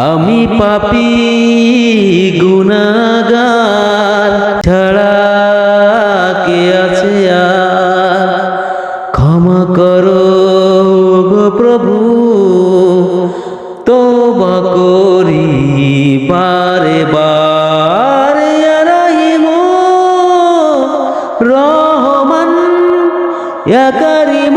আমি পাপি গুনাগার ছাড়া কে আছে আর? ক্ষমা করো প্রভু তোবা করি বারে বারে রহিম। রহমান করিম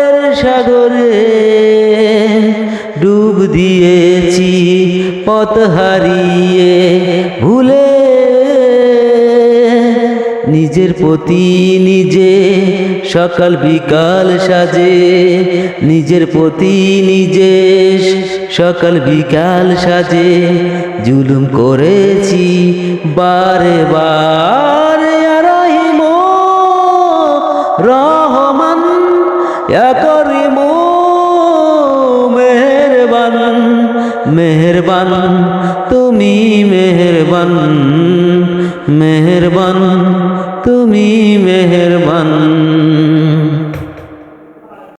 সাগরে ডুব দিয়েছি, পথ হারিয়ে ভুলে নিজের প্রতি নিজে সকাল বিকাল সাজে, নিজের প্রতি নিজে সকাল বিকাল সাজে, জুলুম করেছি বারে বারে। রহমান। করিম মেহরবান মেহরবান তুমি মেহরবান মেহরবান তুমি মেহরবান।